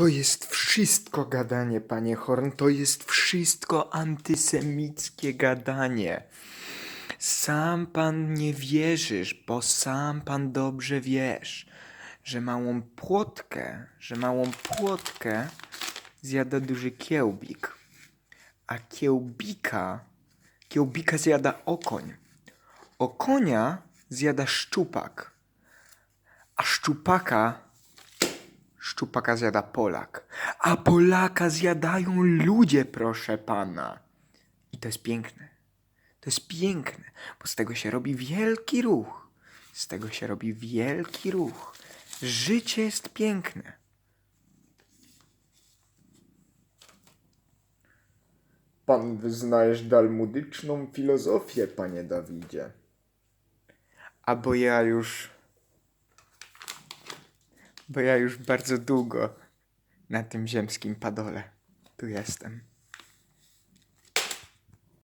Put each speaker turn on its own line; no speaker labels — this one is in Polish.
To jest wszystko gadanie, panie Horn. To jest wszystko antysemickie gadanie. Sam pan nie wierzysz, bo sam pan dobrze wiesz, że małą płotkę, że małą płotkę zjada duży kiełbik, a kiełbika, kiełbika zjada okoń, okonia zjada szczupak, a szczupaka, szczupaka zjada Polak, a Polaka zjadają ludzie, proszę pana. I to jest piękne. To jest piękne, bo z tego się robi wielki ruch. Z tego się robi wielki ruch. Życie jest piękne. Pan wyznajesz dalmudyczną filozofię, panie Dawidzie. A bo ja już. Bo ja już bardzo długo na tym ziemskim padole tu jestem.